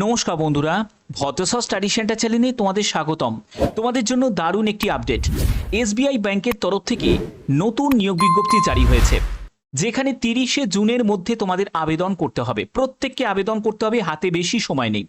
নমস্কার বন্ধুরা ভদ্রসা study centre চ্যানেলে তোমাদের স্বাগতম। তোমাদের জন্য দারুণ একটি আপডেট। এসবিআই ব্যাংকের তরফ থেকে নতুন নিয়োগ বিজ্ঞপ্তি জারি হয়েছে, যেখানে তিরিশে জুনের মধ্যে তোমাদের আবেদন করতে হবে। প্রত্যেককে আবেদন করতে হবে, হাতে বেশি সময় নেই।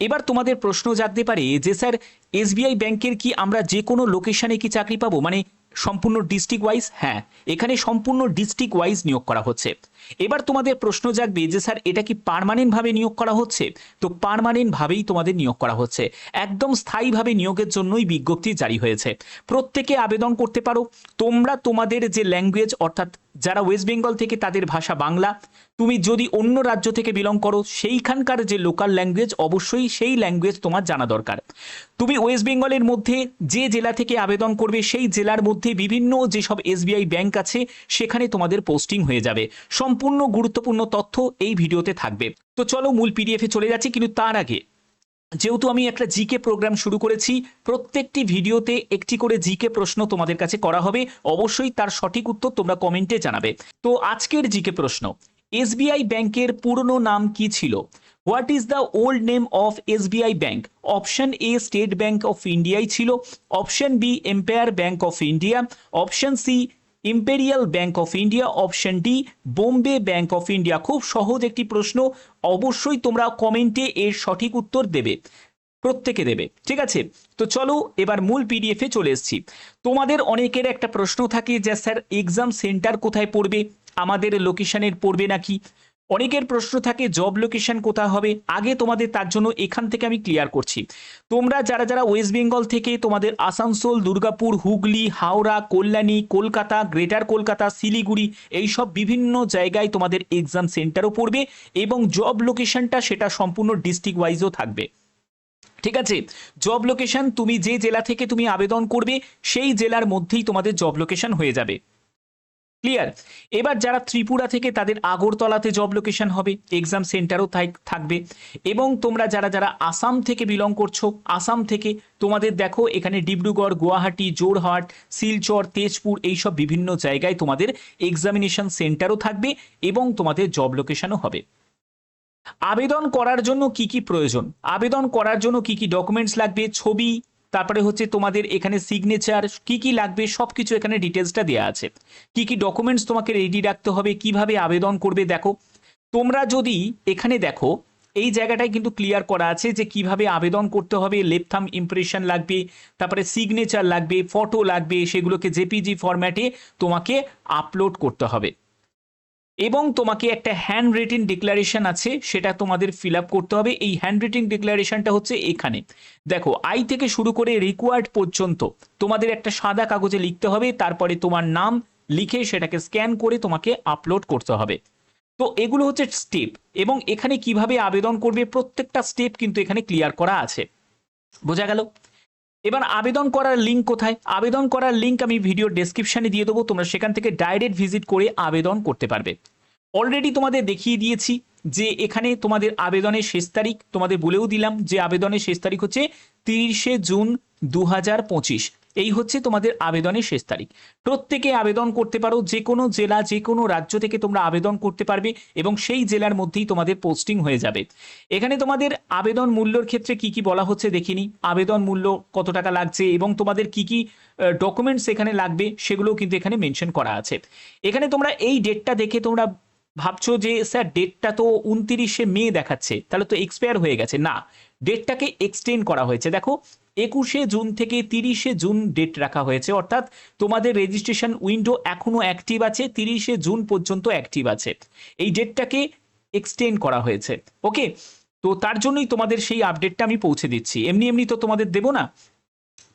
এবার তোমাদের প্রশ্ন জাগতে পারে যে, স্যার, এসবিআই ব্যাংকের কি আমরা যে কোনো লোকেশনে কি চাকরি পাবো? মানে সম্পূর্ণ ডিস্ট্রিক্ট ওয়াইজ হ্যাঁ এখানে সম্পূর্ণ ডিস্ট্রিক্ট ওয়াইজ নিয়োগ করা হচ্ছে। এবার তোমাদের প্রশ্ন জাগবে যে স্যার, এটা কি পার্মানেন্টভাবে নিয়োগ করা হচ্ছে? তো পার্মানেন্টভাবেই তোমাদের নিয়োগ করা হচ্ছে। একদম স্থায়ীভাবে নিয়োগের জন্যই বিজ্ঞপ্তি জারি হয়েছে। প্রত্যেকে আবেদন করতে পারো। তোমরা তোমাদের যে ল্যাঙ্গুয়েজ অর্থাৎ যারা ওয়েস্ট বেঙ্গল থেকে তাদের ভাষা বাংলা, তুমি যদি অন্য রাজ্য থেকে বিলং করো, সেইখানকার যে লোকাল ল্যাঙ্গুয়েজ অবশ্যই সেই ল্যাঙ্গুয়েজ তোমার জানা দরকার। তুমি ওয়েস্ট বেঙ্গলের মধ্যে যে জেলা থেকে আবেদন করবে, সেই জেলার মধ্যে বিভিন্ন যেসব এসবিআই ব্যাংক আছে, সেখানে তোমাদের পোস্টিং হয়ে যাবে। সম্পূর্ণ গুরুত্বপূর্ণ তথ্য এই ভিডিওতে থাকবে। তো চলো মূল পিডিএফে চলে যাচ্ছি, কিন্তু তার আগে যেহেতু আমি একটা জিকে প্রোগ্রাম শুরু করেছি, প্রত্যেকটি ভিডিওতে একটি করে জিকে প্রশ্ন তোমাদের কাছে করা হবে। অবশ্যই তার সঠিক উত্তর তোমরা কমেন্টে জানাবে। তো আজকের জিকে প্রশ্ন এসবিআই ব্যাংকের পুরনো নাম কি ছিল? What is the old name of SBI bank option A State Bank of ইন্ডিয়াই ছিল। Option B Empire Bank of India option C Imperial Bank of India option D Bombay Bank of India খুব সহজ একটি প্রশ্ন, অবশ্যই তোমরা কমেন্টে এর সঠিক উত্তর দেবে, প্রত্যেকে দেবে, ঠিক আছে? তো চলো এবার মূল পিডিএফে চলে এসেছি। তোমাদের অনেকের একটা প্রশ্ন থাকে যে, স্যার এক্সাম সেন্টার কোথায় পড়বে? আমাদের লোকেশনের পড়বে নাকি? অনেকের প্রশ্ন থাকে জব লোকেশন কোথা হবে? আগে তোমাদের তার জন্য এখান থেকে আমি ক্লিয়ার করছি। তোমরা যারা যারা ওয়েস্ট বেঙ্গল থেকে তোমাদের আসানসোল, দুর্গাপুর, হুগলি, হাওড়া, কল্যাণী, কলকাতা গ্রেটার কলকাতা শিলিগুড়ি এইসব বিভিন্ন জায়গায় তোমাদের এক্সাম সেন্টারও পড়বে এবং জব লোকেশনটা সেটা সম্পূর্ণ ডিস্ট্রিক্ট ওয়াইজও থাকবে। ঠিক আছে? জব লোকেশন তুমি যে জেলা থেকে তুমি আবেদন করবে, সেই জেলার মধ্যেই তোমাদের জব লোকেশন হয়ে যাবে। ক্লিয়ার এবার যারা ত্রিপুরা থেকে তাদের আগরতলাতে জব লোকেশন হবে এক্সাম সেন্টারও থাকবে। এবং তোমরা যারা যারা আসাম থেকে বিলং করছ, আসাম থেকে তোমাদের দেখো এখানে ডিব্রুগড়, গুয়াহাটি জোরহাট শিলচর, তেজপুর এইসব বিভিন্ন জায়গায় তোমাদের এক্সামিনেশন সেন্টারও থাকবে এবং তোমাদের জব লোকেশনও হবে। আবেদন করার জন্য কি কি প্রয়োজন? আবেদন করার জন্য কি কি ডকুমেন্টস লাগবে? ছবি তারপরে হচ্ছে তোমাদের এখানে সিগনেচার কি কি লাগবে সব কিছু এখানে ডিটেলসটা দেওয়া আছে। কি কি ডকুমেন্টস তোমাকে রেডি রাখতে হবে, কীভাবে আবেদন করবে, দেখো। তোমরা যদি এখানে দেখো, এই জায়গাটায় কিন্তু ক্লিয়ার করা আছে যে কীভাবে আবেদন করতে হবে লেপথাম ইমপ্রেশন লাগবে, তারপরে সিগনেচার লাগবে ফটো লাগবে, সেগুলোকে জেপিজি ফরম্যাটে তোমাকে আপলোড করতে হবে। এবং তোমাকে একটা হ্যান্ড রিটিন ডিক্লারেশন আছে, সেটা তোমাদের ফিল আপ করতে হবে। এই হ্যান্ড রিটিন ডিক্লারেশনটা হচ্ছে এখানে। দেখো আই থেকে শুরু করে রিকোয়ার্ড পর্যন্ত তোমাদের একটা সাদা কাগজে লিখতে হবে, তারপরে তোমার নাম লিখে সেটাকে স্ক্যান করে তোমাকে আপলোড করতে হবে। তো এগুলো হচ্ছে স্টেপ এবং এখানে কীভাবে আবেদন করবে প্রত্যেকটা স্টেপ কিন্তু এখানে ক্লিয়ার করা আছে। বোঝা গেল? এবার আবেদন করার লিঙ্ক কোথায়? আবেদন করার লিঙ্ক আমি ভিডিও ডেসক্রিপশনে দিয়ে দেবো। তোমরা সেখান থেকে ডাইরেক্ট ভিজিট করে আবেদন করতে পারবে। অলরেডি তোমাদের দেখিয়ে দিয়েছি যে এখানে তোমাদের আবেদনের শেষ তারিখ। তোমাদের বলেও দিলাম যে আবেদনের শেষ তারিখ হচ্ছে তিরিশে জুন দু হাজার পঁচিশ। এই হচ্ছে তোমাদের আবেদনের শেষ তারিখ। প্রত্যেকে আবেদন করতে পারো যে কোনো জেলা যে কোনো রাজ্য থেকে তোমরা আবেদন করতে পারবে এবং সেই জেলার মধ্যেই তোমাদের পোস্টিং হয়ে যাবে। এখানে তোমাদের আবেদন মূল্যর ক্ষেত্রে কি কি বলা হচ্ছে দেখিনি আবেদন মূল্য কত টাকা লাগছে এবং তোমাদের কি কি ডকুমেন্টস এখানে লাগবে সেগুলোও কিন্তু এখানে মেনশন করা আছে। এখানে তোমরা এই ডেটটা দেখে তোমরা ভাবছ যে, স্যার ডেটটা তো উনতিরিশে মে দেখাচ্ছে, তাহলে তো এক্সপায়ার হয়ে গেছে। না ডেটটাকে এক্সটেন্ড করা হয়েছে। দেখো একুশে জুন থেকে তিরিশে জুন ডেট রাখা হয়েছে। অর্থাৎ তোমাদের রেজিস্ট্রেশন উইন্ডো এখনও অ্যাক্টিভ আছে, তিরিশে জুন পর্যন্ত অ্যাক্টিভ আছে। এই ডেটটাকে এক্সটেন্ড করা হয়েছে। ওকে তো তার জন্যই তোমাদের সেই আপডেটটা আমি পৌঁছে দিচ্ছি। এমনি এমনি তো তোমাদের দেবো না?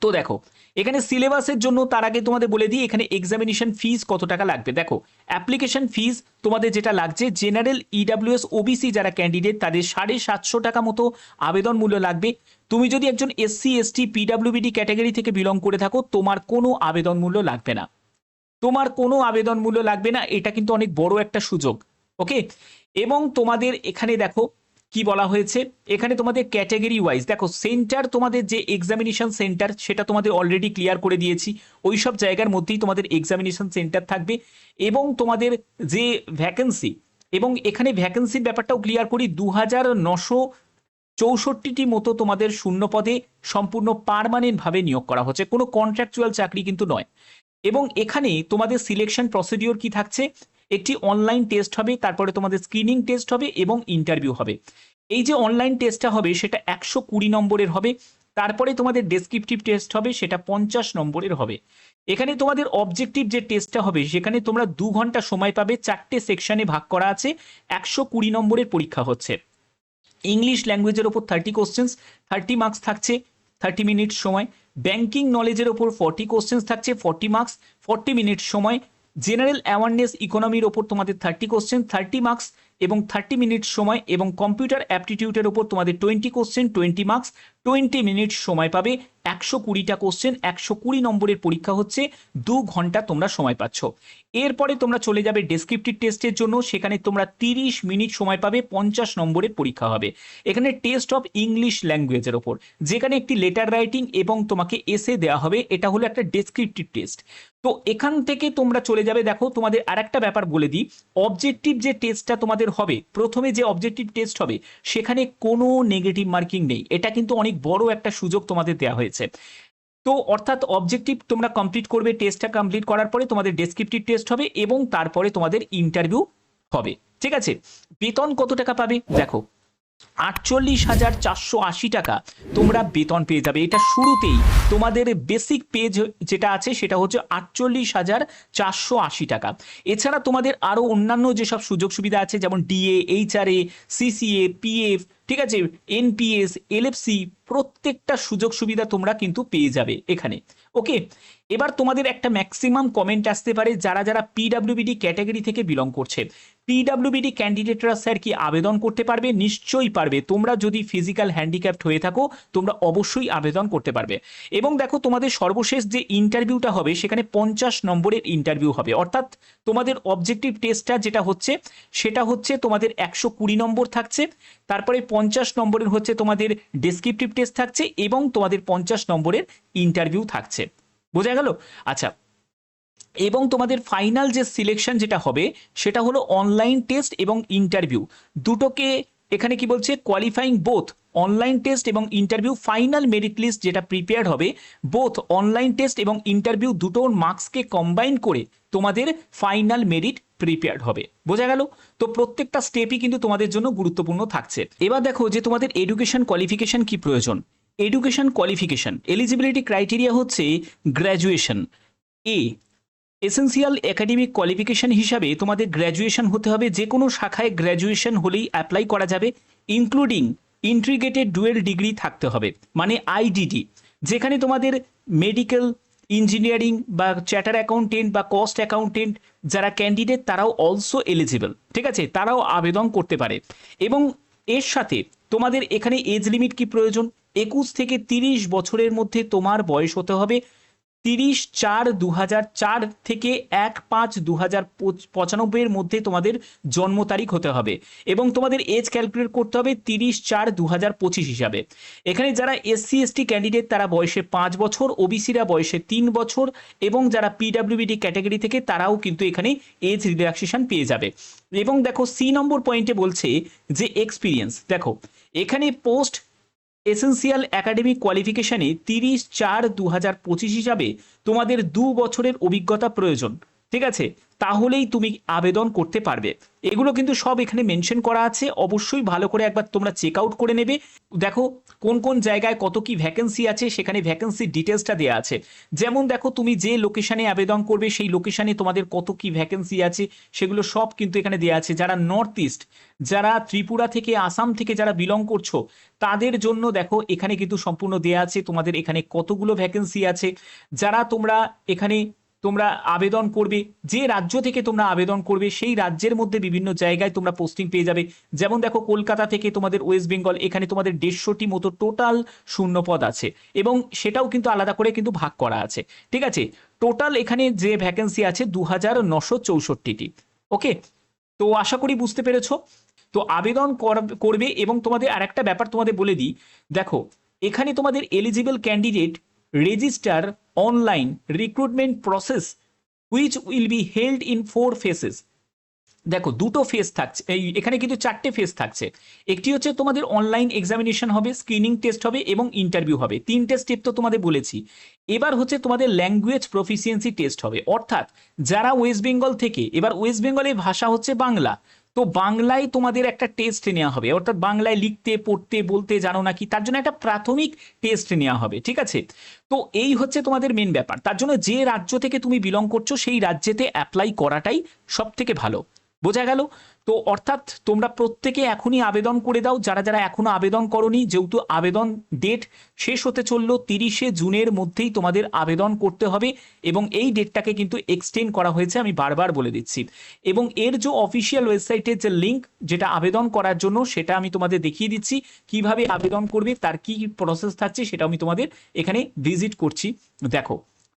তো দেখো, এখানে সিলেবাসের জন্য তার আগে তোমাদের বলে দিই, এখানে এক্সামিনেশন ফিস কত টাকা লাগবে? দেখো অ্যাপ্লিকেশন ফিস তোমাদের যেটা লাগছে জেনারেল ইডাব্লিউএস ওবিসি যারা ক্যান্ডিডেট তাদের সাড়ে সাতশো টাকা মতো আবেদন মূল্য লাগবে। তুমি যদি একজন এসসি এসটি পিডাব্লিউবিডি ক্যাটাগরি থেকে বিলং করে থাকো, তোমার কোনো আবেদন মূল্য লাগবে না। তোমার কোনো আবেদন মূল্য লাগবে না, এটা কিন্তু অনেক বড় একটা সুযোগ ওকে এবং তোমাদের এখানে দেখো কি বলা হয়েছে? এখানে তোমাদের ক্যাটাগরি ওয়াইজ দেখো সেন্টার তোমাদের যে এক্সামিনেশন সেন্টার সেটা তোমাদের অলরেডি ক্লিয়ার করে দিয়েছি। ওই সব জায়গার মধ্যেই তোমাদের এক্সামিনেশন সেন্টার থাকবে এবং তোমাদের যে ভ্যাকেন্সি এবং এখানে ভ্যাকেন্সির ব্যাপারটাও ক্লিয়ার করি দু হাজার নশো চৌষট্টিটি মতো তোমাদের শূন্য পদে সম্পূর্ণ পারমানেন্টভাবে নিয়োগ করা হচ্ছে। কোনো কন্ট্রাকচুয়াল চাকরি কিন্তু নয়। এবং এখানে তোমাদের সিলেকশন প্রসিডিওর কি থাকছে? একটি অনলাইন টেস্ট হবে, তারপরে তোমাদের স্ক্রিনিং টেস্ট হবে এবং ইন্টারভিউ হবে। এই যে অনলাইন টেস্টটা হবে, সেটা একশো কুড়ি নম্বরের হবে, তারপরে তোমাদের ডেসক্রিপটিভ টেস্ট হবে, সেটা পঞ্চাশ নম্বরের হবে। এখানে তোমাদের অবজেক্টিভ যে টেস্টটা হবে, সেখানে তোমরা দু ঘণ্টা সময় পাবে, চারটে সেকশনে ভাগ করা আছে, একশো কুড়ি নম্বরের পরীক্ষা হচ্ছে। ইংলিশ ল্যাঙ্গুয়েজের ওপর থার্টি কোশ্চেন্স থার্টি মার্কস থাকছে থার্টি মিনিট সময়। ব্যাংকিং নলেজের ওপর ফর্টি কোশ্চেন্স থাকছে ফর্টি মার্কস ফর্টি মিনিট সময়। জেনারেল অ্যাওয়ারনেস ইকোনমির ওপর তোমাদের থার্টি কোশ্চেন থার্টি মার্কস এবং থার্টি মিনিট সময় এবং কম্পিউটার অ্যাপটিটিউডের ওপর তোমাদের twenty question twenty marks twenty minute সময় পাবে। একশো কুড়িটা কোশ্চেন একশো কুড়ি নম্বরের পরীক্ষা হচ্ছে। দু ঘণ্টা তোমরা সময় পাচ্ছ। এরপরে তোমরা চলে যাবে ডেসক্রিপটিভ টেস্টের জন্য। সেখানে তোমরা তিরিশ মিনিট সময় পাবে, পঞ্চাশ নম্বরের পরীক্ষা হবে। এখানে টেস্ট অফ ইংলিশ ল্যাঙ্গুয়েজের ওপর। যেখানে একটি লেটার রাইটিং এবং তোমাকে এসে দেওয়া হবে, এটা হলো একটা ডেসক্রিপটিভ টেস্ট তো এখান থেকে তোমরা চলে যাবে, দেখো, তোমাদের আর একটা ব্যাপার বলে দিই। অবজেক্টিভ যে টেস্টটা তোমাদের হবে, প্রথমে যে অবজেক্টিভ টেস্ট হবে, সেখানে কোনো নেগেটিভ মার্কিং নেই। এটা কিন্তু অনেক বড় একটা সুযোগ তোমাদের দেওয়া হয়েছে। তো অর্থাৎ অবজেক্টিভ তোমরা কমপ্লিট করবে টেস্টটা কমপ্লিট করার পরে তোমাদের ডেসক্রিপটিভ টেস্ট হবে এবং তারপরে তোমাদের ইন্টারভিউ হবে। ঠিক আছে? বেতন কত টাকা পাবে? দেখো আটচল্লিশ হাজার চারশো আশি টাকা তোমরা বেতন পেয়ে যাবে। এটা শুরুতেই তোমাদের বেসিক পেজ যেটা আছে সেটা হচ্ছে আটচল্লিশ হাজার চারশো আশি টাকা। এছাড়া তোমাদের আরও অন্যান্য যেসব সুযোগ সুবিধা আছে, যেমন ডিএ এইচআরএ সিসিএ পিএফ ঠিক আছে এনপিএস এলএফসি প্রত্যেকটা সুযোগ সুবিধা তোমরা কিন্তু পেয়ে যাবে এখানে। ওকে এবার তোমাদের একটা ম্যাক্সিমাম কমেন্ট আসতে পারে যারা যারা পিডাব্লিউবিডি ক্যাটাগরি থেকে বিলং করছে। পিডাব্লিউবিডি ক্যান্ডিডেটরা স্যার কি আবেদন করতে পারবে? নিশ্চয়ই পারবে। তোমরা যদি ফিজিক্যাল হ্যান্ডিক্যাপ্ট হয়ে থাকো, তোমরা অবশ্যই আবেদন করতে পারবে। এবং দেখো, তোমাদের সর্বশেষ যে ইন্টারভিউটা হবে, সেখানে পঞ্চাশ নম্বরের ইন্টারভিউ হবে। অর্থাৎ তোমাদের অবজেক্টিভ টেস্টটা যেটা হচ্ছে, সেটা হচ্ছে তোমাদের একশো কুড়ি নম্বর থাকছে। তারপরে পঞ্চাশ নম্বরের হচ্ছে তোমাদের ডেসক্রিপটিভ টেস্ট থাকছে এবং তোমাদের পঞ্চাশ নম্বরের ইন্টারভিউ থাকছে। বোঝা গেল? আচ্ছা এবং তোমাদের ফাইনাল যে সিলেকশন যেটা হবে, সেটা হলো অনলাইন টেস্ট এবং ইন্টারভিউ দুটোকে এখানে কি বলছে? কোয়ালিফাইং বোথ অনলাইন টেস্ট এবং ইন্টারভিউ ফাইনাল মেরিট লিস্ট যেটা প্রিপেয়ার হবে বোথ অনলাইন টেস্ট এবং ইন্টারভিউ দুটোর মার্কসকে কম্বাইন করে তোমাদের ফাইনাল মেরিট প্রিপেয়ার্ড হবে। বোঝা গেল? তো প্রত্যেকটা স্টেপই কিন্তু তোমাদের জন্য গুরুত্বপূর্ণ থাকছে। এবার দেখো যে তোমাদের এডুকেশন কোয়ালিফিকেশন কি প্রয়োজন? এডুকেশন কোয়ালিফিকেশন এলিজিবিলিটি ক্রাইটেরিয়া হচ্ছে graduation a essential academic qualification হিসাবে তোমাদের গ্র্যাজুয়েশন হতে হবে যে কোনো শাখায় গ্র্যাজুয়েশন হলেই অ্যাপ্লাই করা যাবে ইনক্লুডিং ইন্ট্রিগেটেড ডুয়েল ডিগ্রি থাকতে হবে মানে আইডিডি যেখানে তোমাদের মেডিকেল ইঞ্জিনিয়ারিং বা চ্যাটার অ্যাকাউন্টেন্ট বা কস্ট অ্যাকাউন্টেন্ট যারা ক্যান্ডিডেট তারাও অলসো এলিজিবল ঠিক আছে? তারাও আবেদন করতে পারে। এবং এর সাথে তোমাদের এখানে এজ লিমিট কি প্রয়োজন? একুশ থেকে তিরিশ বছরের মধ্যে তোমার বয়স হতে হবে তিরিশ চার দু চার থেকে এক পাঁচ দু হাজার পঁচানব্বইয়ের মধ্যে তোমাদের জন্ম তারিখ হতে হবে এবং তোমাদের এজ ক্যালকুলেট করতে হবে তিরিশ চার দু হাজার পঁচিশ হিসাবে। এখানে যারা এসসি এসটি ক্যান্ডিডেট তারা বয়সে পাঁচ বছর ওবিসিরা বয়সে তিন বছর এবং যারা পিডাব্লিউবিডি ক্যাটাগরি থেকে তারাও কিন্তু এখানে এজ রিল্যাক্সেশন পেয়ে যাবে। এবং দেখো সি নম্বর পয়েন্টে বলছে যে এক্সপিরিয়েন্স দেখো, এখানে পোস্ট এসেন্সিয়াল একাডেমিক কোয়ালিফিকেশানে তিরিশ চার দু হাজার পঁচিশ হিসাবে তোমাদের দু বছরের অভিজ্ঞতা প্রয়োজন। ঠিক আছে? তাহলেই তুমি আবেদন করতে পারবে। এগুলো কিন্তু সব এখানে মেনশন করা আছে। অবশ্যই ভালো করে একবার তোমরা চেক আউট করে নেবে। দেখো, কোন কোন জায়গায় কত কি ভ্যাকেন্সি আছে, সেখানে ভ্যাকেন্সি ডিটেলসটা দেওয়া আছে। যেমন দেখো, তুমি যে লোকেশানে আবেদন করবে, সেই লোকেশানে তোমাদের কত কি ভ্যাকেন্সি আছে, সেগুলো সব কিন্তু এখানে দেওয়া আছে। যারা নর্থ ইস্ট যারা ত্রিপুরা থেকে, আসাম থেকে যারা বিলং করছ, তাদের জন্য দেখো, এখানে কিন্তু সম্পূর্ণ দেওয়া আছে। তোমাদের এখানে কতগুলো ভ্যাকেন্সি আছে। যারা তোমরা এখানে তোমরা আবেদন করবে, যে রাজ্য থেকে তোমরা আবেদন করবে, সেই রাজ্যের মধ্যে বিভিন্ন জায়গায় তোমরা পোস্টিং পেয়ে যাবে। যেমন দেখো, কলকাতা থেকে তোমাদের ওয়েস্ট বেঙ্গল এখানে তোমাদের দেড়শোটি মতো টোটাল শূন্য পদ আছে। এবং সেটাও কিন্তু আলাদা করে কিন্তু ভাগ করা আছে। ঠিক আছে? টোটাল এখানে যে ভ্যাকেন্সি আছে দু হাজার নশো চৌষট্টিটি। ওকে তো আশা করি বুঝতে পেরেছ? তো আবেদন কর- করবে এবং তোমাদের আর একটা ব্যাপার তোমাদের বলে দিই। দেখো, এখানে তোমাদের eligible candidate register online recruitment process which will be held in four phases দেখো, দুটো ফেজ থাকছে। এই, এখানে কিন্তু চারটে ফেজ থাকছে। একটি হচ্ছে তোমাদের অনলাইন এক্সামিনেশন হবে স্ক্রিনিং টেস্ট হবে এবং ইন্টারভিউ হবে। তিনটে স্টেপ তো তোমাদের বলেছি। এবার হচ্ছে তোমাদের ল্যাঙ্গুয়েজ প্রফিসিয়েন্সি টেস্ট হবে। অর্থাৎ যারা ওয়েস্ট বেঙ্গল থেকে, এবার ওয়েস্ট বেঙ্গলের ভাষা হচ্ছে বাংলা। তো বাংলায় তোমাদের একটা টেস্ট নেওয়া হবে। অর্থাৎ বাংলায় লিখতে, পড়তে, বলতে জানো নাকি তার জন্য একটা প্রাথমিক টেস্ট নেওয়া হবে, ঠিক আছে? তো এই হচ্ছে তোমাদের মেন ব্যাপার। তার জন্য যে রাজ্য থেকে তুমি বিলং করছ, সেই রাজ্যেতে অ্যাপ্লাই করাটাই সব থেকে ভালো। বোঝা গেল? তো অর্থাৎ তোমরা প্রত্যেকে এখনই আবেদন করে দাও, যারা যারা এখনও আবেদন করনি, যেহেতু আবেদন ডেট শেষ হতে চলল তিরিশে জুনের মধ্যেই তোমাদের আবেদন করতে হবে এবং এই ডেটটাকে কিন্তু এক্সটেন্ড করা হয়েছে, আমি বারবার বলে দিচ্ছি। এবং এর যে অফিসিয়াল ওয়েবসাইটের যে লিঙ্ক যেটা আবেদন করার জন্য, সেটা আমি তোমাদের দেখিয়ে দিচ্ছি, কীভাবে আবেদন করবে, তার কি প্রসেস থাকছে, সেটা আমি তোমাদের এখানে ভিজিট করছি। দেখো,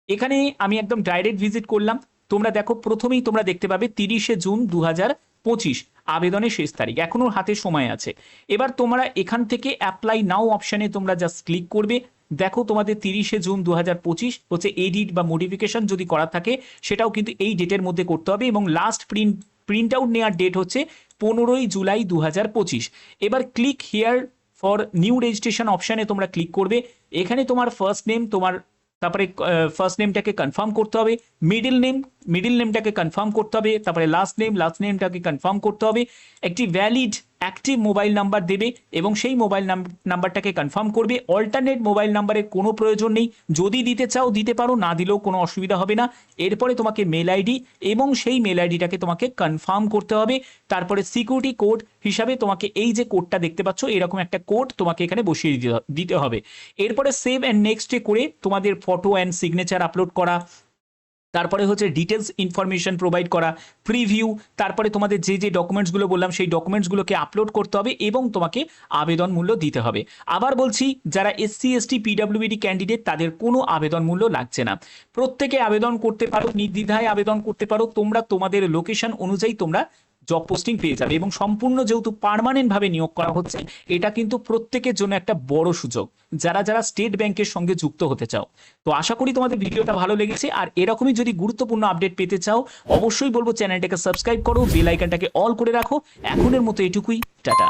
এখানে আমি একদম ডাইরেক্ট ভিজিট করলাম। তোমরা দেখো, প্রথমেই তোমরা দেখতে পাবে তিরিশে জুন দু হাজার পঁচিশ, আবেদনের শেষ তারিখ, এখনও হাতে সময় আছে। এবার তোমরা এখান থেকে অ্যাপ্লাই নাও অপশানে তোমরা জাস্ট ক্লিক করবে। দেখো তোমাদের তিরিশে জুন দু হাজার পঁচিশ হচ্ছে এডিট বা মডিফিকেশন যদি করা থাকে, সেটাও কিন্তু এই ডেটের মধ্যে করতে হবে এবং লাস্ট প্রিন্ট প্রিন্ট আউট নেওয়ার ডেট হচ্ছে পনেরোই জুলাই দু হাজার পঁচিশ। এবার click here for new registration অপশানে তোমরা ক্লিক করবে। এখানে তোমার ফার্স্ট নেম তোমার, তারপরে ফার্স্ট নেমটাকে কনফার্ম করতে হবে। মিডিল নেম মিডিল নেমটাকে কনফার্ম করতে হবে, তারপরে লাস্ট নেম লাস্ট নেমটাকে কনফার্ম করতে হবে, একটি ভ্যালিড অ্যাক্টিভ মোবাইল নাম্বার দেবে এবং সেই মোবাইল নাম্বারটাকে কনফার্ম করবে। অল্টারনেট মোবাইল নাম্বারের কোনো প্রয়োজন নেই। যদি দিতে চাও, দিতে পারো, না দিলেও কোনো অসুবিধা হবে না। এরপরে তোমাকে মেল আইডি এবং সেই মেল আইডিটাকে তোমাকে কনফার্ম করতে হবে। তারপরে সিকিউরিটি কোড হিসাবে তোমাকে এই যে কোডটা দেখতে পাচ্ছ, এরকম একটা কোড তোমাকে এখানে বসিয়ে দিতে- হবে। এরপরে সেভ অ্যান্ড নেক্সটে করে তোমাদের ফটো অ্যান্ড সিগনেচার আপলোড করা তারপরে হচ্ছে ডিটেলস ইনফরমেশন প্রোভাইড করা প্রিভিউ তারপরে তোমাদের যে যে ডকুমেন্টসগুলো বললাম, সেই ডকুমেন্টসগুলোকে আপলোড করতে হবে এবং তোমাকে আবেদন মূল্য দিতে হবে। আবার বলছি, যারা এসসি এসটি পিডাব্লিউডি ক্যান্ডিডেট তাদের কোনো আবেদন মূল্য লাগছে না। প্রত্যেকে আবেদন করতে পারো, নির্দ্বিধায় আবেদন করতে পারো, তোমরা তোমাদের লোকেশন অনুযায়ী তোমরা জব পোস্টিং পেয়ে যাবে এবং সম্পূর্ণ যেহেতু পার্মানেন্ট ভাবে নিয়োগ করা হচ্ছে, এটা কিন্তু প্রত্যেকের জন্য একটা বড় সুযোগ। যারা যারা স্টেট ব্যাংকের সঙ্গে যুক্ত হতে চাও। তো আশা করি তোমাদের ভিডিওটা ভালো লেগেছে। আর এরকমই যদি গুরুত্বপূর্ণ আপডেট পেতে চাও, অবশ্যই বলব চ্যানেলটাকে সাবস্ক্রাইব করো বেল আইকনটাকে অল করে রাখো। এখনের মতো এটুকুই, টাটা।